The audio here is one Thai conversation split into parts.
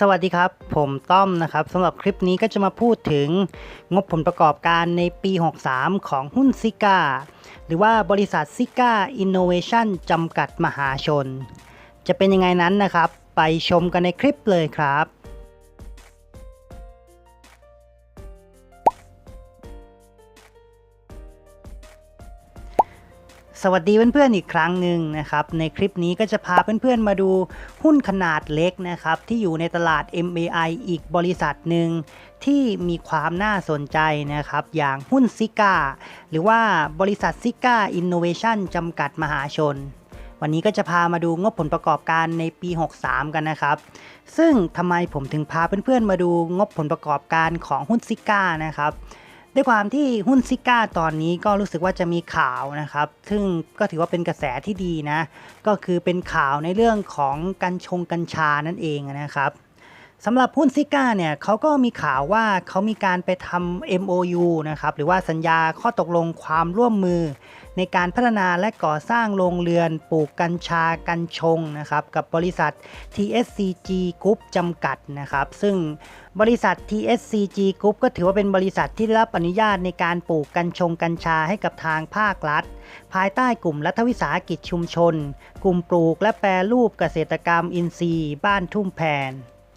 สวัสดีครับ ผมต้อมนะครับสำหรับคลิปนี้ก็จะมาพูดถึงงบผลประกอบการในปี 63 ของหุ้นซิก้าหรือว่าบริษัทซิก้าอินโนเวชั่นจำกัดมหาชน จะเป็นยังไงนั้นนะครับ ไปชมกันในคลิปเลยครับ สวัสดีเพื่อนๆอีกครั้งหนึ่งนะครับ ในคลิปนี้ก็จะพาเพื่อนๆมาดูหุ้นขนาดเล็กนะครับ ที่อยู่ในตลาด MAI อีกบริษัทหนึ่งที่มีความน่าสนใจนะครับ อย่างหุ้นซิก้าหรือว่าบริษัทซิก้าอินโนเวชั่นจำกัดมหาชน วันนี้ก็จะพามาดูงบผลประกอบการในปี 63 กันนะครับ ซึ่งทำไมผมถึงพาเพื่อนๆมาดูงบผลประกอบการของหุ้นซิก้านะครับ ด้วยความที่หุ้นซิก้าตอนนี้ก็รู้สึกว่าจะมีข่าวนะครับ ซึ่งก็ถือว่าเป็นกระแสที่ดีนะ ก็คือเป็นข่าวในเรื่องของกัญชงกัญชานั่นเองนะครับสำหรับหุ้นซิก้าเนี่ยเขาก็มีข่าวว่าเขามีการไปทำ MOU นะครับหรือว่าสัญญาข้อตกลงความร่วมมือ ในการพัฒนาและก่อสร้างโรงเรือนปลูกกัญชากัญชงนะครับกับบริษัท TSCG Group จำกัดนะครับ ซึ่ง บริษัท TSCG Group ก็ถือว่าเป็นบริษัทที่ได้รับอนุญาตในการปลูกกัญชงกัญชาให้กับทางภาครัฐ ภายใต้กลุ่มรัฐวิสาหกิจชุมชน กลุ่มปลูกและแปรรูปเกษตรกรรมอินทรีย์ บ้านทุ่งแผน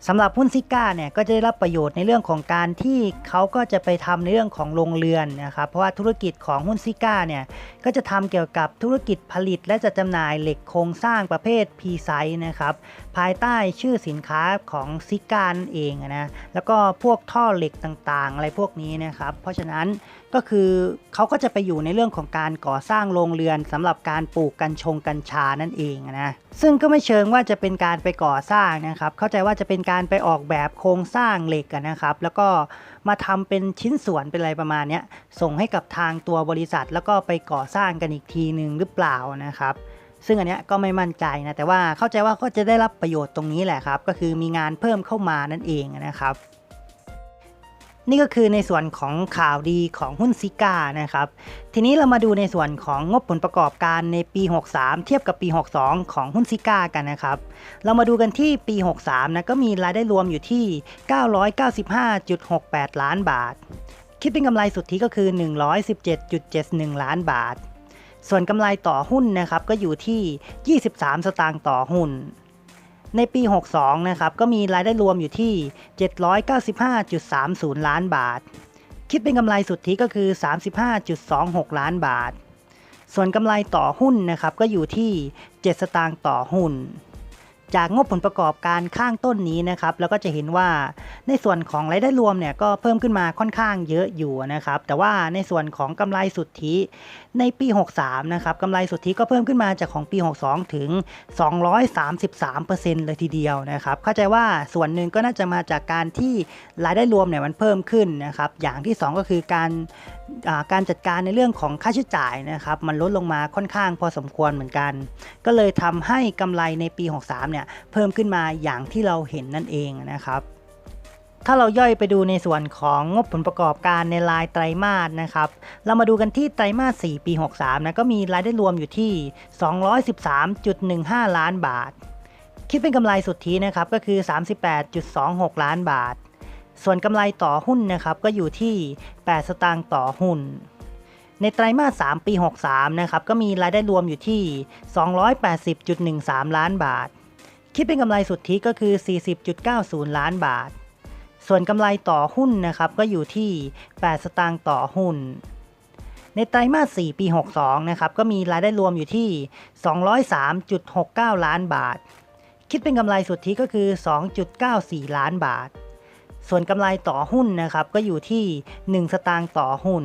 สำหรับหุ้นซิก้าเนี่ยก็จะได้รับประโยชน์ในเรื่องของการที่เขาก็จะไปทำในเรื่องของโรงเรือนนะครับเพราะว่าธุรกิจของหุ้นซิก้าเนี่ยก็จะทำเกี่ยวกับธุรกิจผลิตและจัดจำหน่ายเหล็กโครงสร้างประเภท P ไซส์นะครับภายใต้ชื่อสินค้าของซิกานเองนะแล้วก็พวกท่อเหล็กต่างๆ อะไรพวกนี้นะครับ เพราะฉะนั้นก็คือเขาก็จะไปอยู่ในเรื่องของการก่อสร้างโรงเรือนสำหรับการปลูกกัญชงกัญชานั่นเองนะซึ่งก็ไม่เชิงว่าจะเป็นการไปก่อสร้างนะครับ เข้าใจว่าจะเป็นการไปออกแบบโครงสร้างเหล็กนะครับ แล้วก็มาทำเป็นชิ้นส่วนเป็นอะไรประมาณนี้ส่งให้กับทางตัวบริษัท แล้วก็ไปก่อสร้างกันอีกทีหนึ่งหรือเปล่านะครับ ซึ่งอันเนี้ยก็ไม่มั่นใจนะแต่ว่าเข้าใจว่าก็จะได้รับประโยชน์ตรงนี้แหละครับ ก็คือมีงานเพิ่มเข้ามานั่นเองนะครับ นี่ก็คือในส่วนของข่าวดีของหุ้นซิก้านะครับ ทีนี้เรามาดูในส่วนของงบผลประกอบการในปี 63 เทียบกับปี 62 ของหุ้นซิก้ากันนะครับ เรามาดูกันที่ปี 63นะก็มีรายได้รวมอยู่ที่ 995.68 ล้านบาท คิดเป็นกำไรสุทธิก็คือ 117.71 ล้านบาท ส่วนกำไรต่อหุ้นนะครับก็อยู่ที่ 23 สตางค์ต่อหุ้น ในปี 62 นะครับก็มีรายได้รวมอยู่ที่ 795.30 ล้านบาท คิดเป็นกำไรสุทธิก็คือ 35.26 ล้านบาท ส่วนกำไรต่อหุ้นนะครับก็อยู่ที่ 7 สตางค์ต่อหุ้น จากงบผลประกอบการข้างต้นนี้นะครับแล้วก็จะเห็นว่าในส่วนของรายได้รวมเนี่ยก็เพิ่มขึ้นมาค่อนข้างเยอะอยู่นะครับแต่ว่าในส่วนของกำไรสุทธิในปี 63 นะครับกำไรสุทธิก็เพิ่มขึ้นมาจากของปี 62 ถึง 233%เลยทีเดียวนะครับ เข้าใจว่าส่วนหนึ่งก็น่าจะมาจากการที่รายได้รวมเนี่ยมันเพิ่มขึ้นนะครับ อย่างที่ 2 ก็คือการการจัดการในเรื่องของค่าใช้จ่ายนะครับ มันลดลงมาค่อนข้างพอสมควรเหมือนกัน ก็เลยทำให้กำไรในปี 63 เนี่ยเพิ่มขึ้นมาอย่างที่เราเห็นนั่นเองนะครับ ถ้าเราย่อยไปดูในส่วนของงบผลประกอบการในรายไตรมาสนะครับ เรามาดูกันที่ไตรมาส 4 ปี 63 นะ ก็มีรายได้รวมอยู่ที่ 213.15 ล้านบาท คิดเป็นกำไรสุทธินะครับ ก็คือ 38.26 ล้านบาท ส่วนกำไรต่อหุ้นนะครับ ก็อยู่ที่ 8 สตางค์ต่อหุ้น ในไตรมาส 3 ปี 63 นะครับ ก็มีรายได้รวมอยู่ที่ 280.13 ล้านบาท คิดเป็นกำไรสุทธิก็คือ 40.90 ล้านบาท ส่วนกำไรต่อหุ้นนะครับก็อยู่ที่ 8 สตางค์ต่อหุ้น ในไตรมาส 4 ปี 62 นะครับก็มีรายได้รวมอยู่ที่ 203.69 ล้านบาท คิดเป็นกำไรสุทธิก็คือ 2.94 ล้านบาท ส่วนกำไรต่อหุ้นนะครับก็อยู่ที่ 1 สตางค์ต่อหุ้น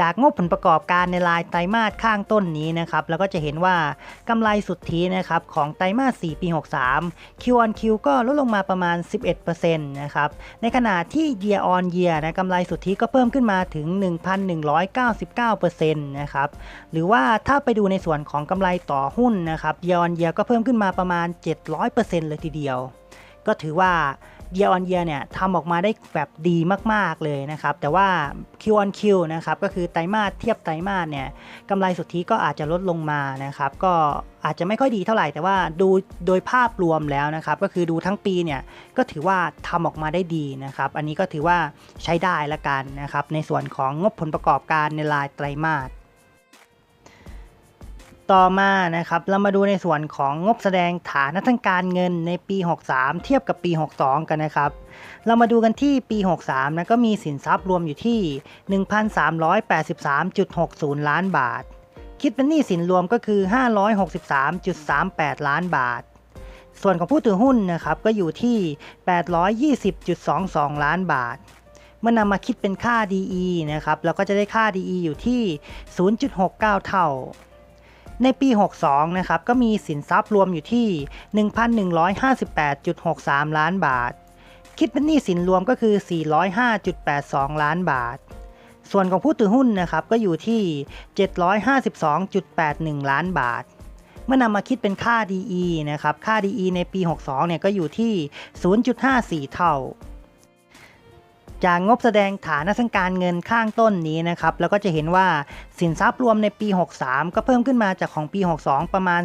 จากงบผลประกอบการในรายไตรมาสข้างต้นนี้นะครับแล้วก็จะเห็นว่ากำไรสุทธินะครับของไตรมาส 4 ปี 63 Q on Q ก็ลดลงมาประมาณ 11%นะครับในขณะที่ Year on Year นะกำไรสุทธิก็เพิ่มขึ้นมาถึง 1,199%นะครับหรือว่าถ้าไปดูในส่วนของกำไรต่อหุ้นนะครับ Year on Year ก็เพิ่มขึ้นมาประมาณ 700%เลยทีเดียว ก็ถือว่า year on year เนี่ยทำออกมาได้แบบดีมากๆเลยนะครับ แต่ว่า Q on Q นะครับก็คือไตรมาสเทียบไตรมาสเนี่ยกำไรสุทธิก็อาจจะลดลงมานะครับ ก็อาจจะไม่ค่อยดีเท่าไหร่แต่ว่าดูโดยภาพรวมแล้วนะครับ ก็คือดูทั้งปีเนี่ยก็ถือว่าทำออกมาได้ดีนะครับ อันนี้ก็ถือว่าใช้ได้ละกันนะครับ ในส่วนของงบผลประกอบการในรายไตรมาส ต่อมานะครับเรามาดูในส่วนของงบแสดงฐานะทางการเงินในปี 63 เทียบกับปี 62 กันนะครับ เรามาดูกันที่ปี 63นะก็มีสินทรัพย์รวมอยู่ที่ 1,383.60 ล้านบาท คิดเป็นหนี้สินรวมก็คือ 563.38 ล้านบาท ส่วนของผู้ถือหุ้นนะครับก็อยู่ที่ 820.22 ล้านบาทเมื่อนำมาคิดเป็นค่า DE นะครับเราก็จะได้ค่า DE อยู่ที่ 0.69 เท่า ในปี 62 นะครับ ก็มีสินทรัพย์รวมอยู่ที่ 1,158.63 ล้านบาท คิดเป็นหนี้สินรวมก็คือ 405.82 ล้านบาท ส่วนของผู้ถือหุ้นนะครับ ก็อยู่ที่ 752.81 ล้านบาท เมื่อนำมาคิดเป็นค่า DE นะครับ ค่า DE ในปี 62 เนี่ยก็อยู่ที่ 0.54 เท่า จากงบแสดงฐานะทางการเงินข้างต้นนี้นะครับแล้วก็จะเห็นว่าสินทรัพย์รวมในปี 63 ก็เพิ่มขึ้นมาจากของปี 62 ประมาณ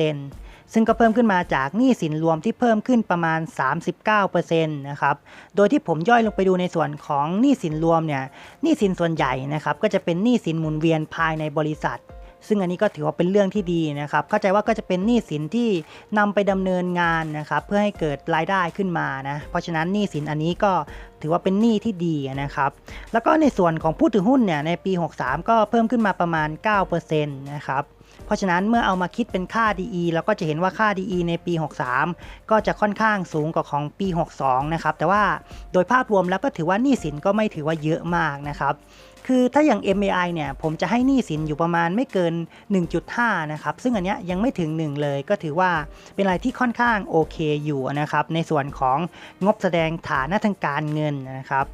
19%ซึ่งก็เพิ่มขึ้นมาจากหนี้สินรวมที่เพิ่มขึ้นประมาณ 39%นะครับโดยที่ผมย่อยลงไปดูในส่วนของหนี้สินรวมเนี่ยหนี้สินส่วนใหญ่นะครับก็จะเป็นหนี้สินหมุนเวียนภายในบริษัท ซึ่งอันนี้ก็ถือว่าเป็นเรื่องที่ดีนะครับ เข้าใจว่าก็จะเป็นหนี้สินที่นำไปดำเนินงานนะครับ เพื่อให้เกิดรายได้ขึ้นมานะ เพราะฉะนั้นหนี้สินอันนี้ก็ถือว่าเป็นหนี้ที่ดีนะครับ แล้วก็ในส่วนของผู้ถือหุ้นเนี่ยในปี 63 ก็เพิ่มขึ้นมาประมาณ 9%นะครับเพราะฉะนั้นเมื่อเอามาคิดเป็นค่า DE เราก็จะเห็นว่าค่า DE ในปี 63 ก็จะค่อนข้างสูงกว่าของปี 62 นะครับ แต่ว่าโดยภาพรวมแล้วก็ถือว่าหนี้สินก็ไม่ถือว่าเยอะมากนะครับ คือถ้าอย่าง MAI เนี่ยผมจะให้หนี้สินอยู่ประมาณไม่เกิน 1.5 นะครับ ซึ่งอันเนี้ยยังไม่ถึง 1 เลยก็ถือว่าเป็นอะไรที่ค่อนข้างโอเคอยู่นะครับ ในส่วนของงบแสดงฐานะทางการเงินนะครับ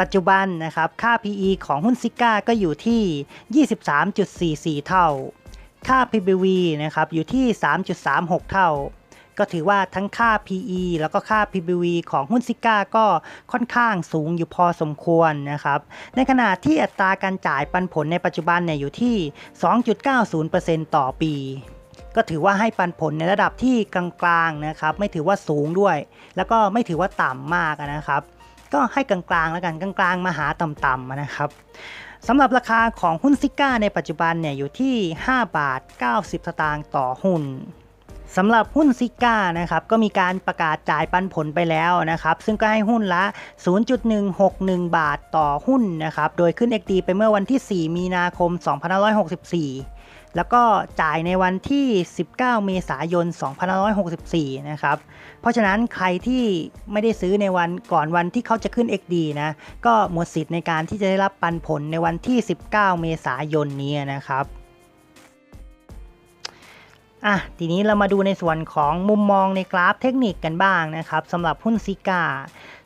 ปัจจุบันนะครับค่า PE ของหุ้นซิก้าก็อยู่ที่ 23.44 เท่า ค่า PBV นะครับอยู่ที่ 3.36 เท่า ก็ถือว่าทั้งค่า PE แล้วก็ค่า PBV ของหุ้นซิก้าก็ค่อนข้างสูงอยู่พอสมควรนะครับ ในขณะที่อัตราการจ่ายปันผลในปัจจุบันเนี่ยอยู่ที่ 2.90%ต่อปีก็ถือว่าให้ปันผลในระดับที่กลางๆนะครับ ไม่ถือว่าสูงด้วย แล้วก็ไม่ถือว่าต่ำมากนะครับ ก็ให้กลางๆแล้วกันกลางๆมาหาต่ำๆนะครับสำหรับราคาของหุ้นซิก้าในปัจจุบันเนี่ยอยู่ที่ 5 บาท 90 สตางค์ต่อหุ้น สำหรับหุ้นซิก้านะครับก็มีการประกาศจ่ายปันผลไปแล้วนะครับซึ่งก็ให้หุ้นละ 0.161 บาทต่อหุ้นนะครับโดยขึ้น XD ไปเมื่อวันที่ 4 มีนาคม 2564 แล้วก็จ่ายในวันที่ 19 เมษายน 2564 นะครับเพราะฉะนั้นใครที่ไม่ได้ซื้อในวันก่อนวันที่เขาจะขึ้น XD นะก็หมดสิทธิ์ในการที่จะได้รับปันผลในวันที่ 19 เมษายนนี้นะครับ อะทีนี้เรามาดูในส่วนของมุมมองในกราฟเทคนิคกันบ้างนะครับสำหรับหุ้นซิก้า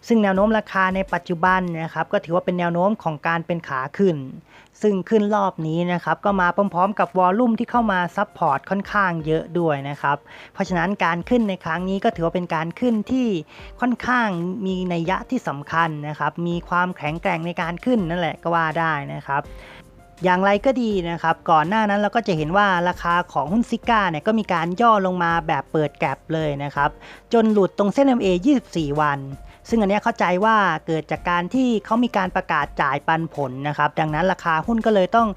ซึ่งแนวโน้มราคาในปัจจุบันนะครับก็ถือว่าเป็นแนวโน้มของการเป็นขาขึ้น ซึ่งขึ้นรอบนี้นะครับก็มาพร้อมๆ กับวอลลุ่มที่เข้ามาซับพอร์ตค่อนข้างเยอะด้วยนะครับเพราะฉะนั้นการขึ้นในครั้งนี้ก็ถือว่าเป็นการขึ้นที่ค่อนข้างมีนัยยะที่สำคัญนะครับมีความแข็งแกร่งในการขึ้นนั่นแหละก็ว่าได้นะครับ อย่างไรก็ดีนะครับ ก่อนหน้านั้นเราก็จะเห็นว่าราคาของหุ้นซิก้าเนี่ยก็มีการย่อลงมาแบบเปิดแกลบเลยนะครับ จนหลุดตรงเส้น MA 24 วัน ซึ่งอันนี้เข้าใจว่าเกิดจากการที่เขามีการประกาศจ่ายปันผลนะครับ ดังนั้นราคาหุ้นก็เลยต้อง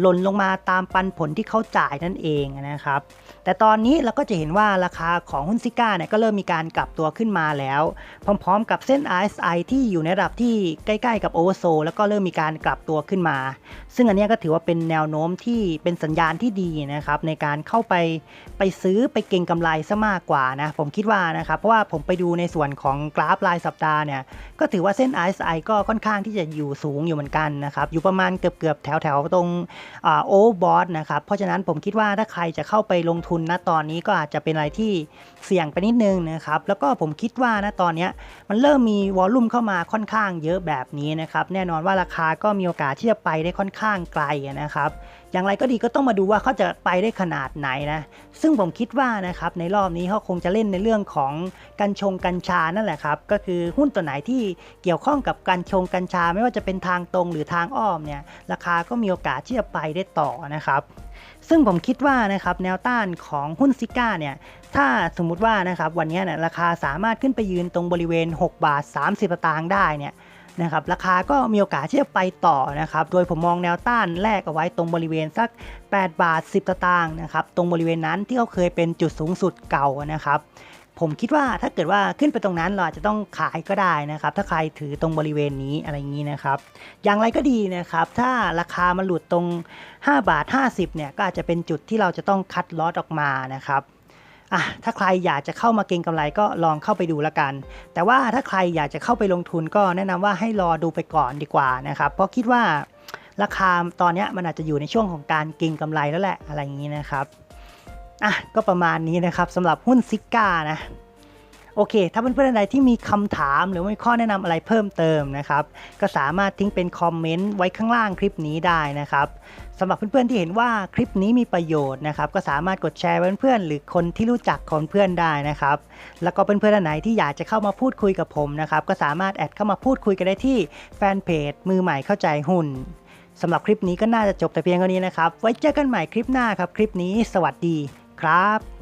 หล่นลงมาตามปันผลที่เขาจ่ายนั่นเองนะครับ แต่ตอนนี้เราก็จะเห็นว่าราคาของหุ้นซิก้าเนี่ยก็เริ่มมีการกลับตัวขึ้นมาแล้ว พร้อมๆ กับเส้น RSI ที่อยู่ในระดับที่ใกล้ๆกับโอเวอร์โซแล้วก็เริ่มมีการกลับตัวขึ้นมา ซึ่งอันนี้ก็ถือว่าเป็นแนวโน้มที่เป็นสัญญาณที่ดีนะครับในการเข้าไปไปซื้อไปเก็งกำไรซะมากกว่านะผมคิดว่านะครับเพราะว่าผมไปดูในส่วนของกราฟรายสัปดาห์เนี่ยก็ถือว่าเส้น RSI ก็ค่อนข้างที่จะอยู่สูงอยู่เหมือนกันนะครับอยู่ประมาณเกือบๆแถวๆตรงโอเวอร์บอทนะครับเพราะฉะนั้นผมคิดว่าถ้าใครจะเข้าไปลงทุนณตอนนี้ก็อาจจะเป็นอะไรที่เสี่ยงไปนิดนึงนะครับแล้วก็ผมคิดว่าณตอนนี้มันเริ่มมีวอลลุ่มเข้ามาค่อนข้างเยอะแบบนี้นะครับแน่นอนว่าราคาก็มีโอกาสที่จะไปได้ค่อนข้างไกลนะครับ อย่างไรก็ดีก็ต้องมาดูว่าเขาจะไปได้ขนาดไหนนะ ซึ่งผมคิดว่านะครับในรอบนี้เขาคงจะเล่นในเรื่องของกัญชงกัญชานั่นแหละครับ ก็คือหุ้นตัวไหนที่เกี่ยวข้องกับกัญชงกัญชา ไม่ว่าจะเป็นทางตรงหรือทางอ้อมเนี่ยราคาก็มีโอกาสที่จะไปได้ต่อนะครับซึ่งผมคิดว่านะครับแนวต้านของหุ้นซิก้าเนี่ยถ้าสมมุติว่านะครับวันนี้เนี่ยราคาสามารถขึ้นไปยืนตรงบริเวณ 6 บาท 30สตางค์ได้เนี่ย นะครับราคาก็มีโอกาสที่จะไปต่อนะครับโดยผมมองแนวต้านแรกเอาไว้ตรงบริเวณสัก 8 บาท 10สตางค์นะครับตรงบริเวณนั้นที่เขาเคยเป็นจุดสูงสุดเก่านะครับผมคิดว่าถ้าเกิดว่าขึ้นไปตรงนั้นเราอาจจะต้องขายก็ได้นะครับ ถ้าใครถือตรงบริเวณนี้อะไรอย่างนี้นะครับ อย่างไรก็ดีนะครับ ถ้าราคามันหลุดตรง 5 บาท 50เนี่ยก็อาจจะเป็นจุดที่เราจะต้องคัดลอตออกมานะครับ อะถ้าใครอยากจะเข้ามาเก็งกำไรก็ลองเข้าไปดูละกัน แต่ว่าถ้าใครอยากจะเข้าไปลงทุนก็แนะนำว่าให้รอดูไปก่อนดีกว่านะครับ เพราะคิดว่าราคาตอนนี้มันอาจจะอยู่ในช่วงของการเก็งกำไรแล้วแหละอะไรอย่างนี้นะครับอะก็ประมาณนี้นะครับสำหรับหุ้นซิก้านะ โอเค ถ้าเพื่อนๆอะไรที่มีคำถามหรือมีข้อแนะนำอะไรเพิ่มเติมนะครับ ก็สามารถทิ้งเป็นคอมเมนต์ไว้ข้างล่างคลิปนี้ได้นะครับสำหรับเพื่อนๆที่เห็นว่าคลิปนี้มีประโยชน์นะครับ ก็สามารถกดแชร์เพื่อนๆหรือคนที่รู้จักคนเพื่อนได้นะครับ แล้วก็เพื่อนๆอันไหนที่อยากจะเข้ามาพูดคุยกับผมนะครับก็สามารถแอดเข้ามาพูดคุยกันได้ที่แฟนเพจมือใหม่เข้าใจหุ้นสำหรับคลิปนี้ก็น่าจะจบแต่เพียงเท่านี้นะครับ ไว้เจอกันใหม่คลิปหน้าครับ คลิปนี้สวัสดีครับ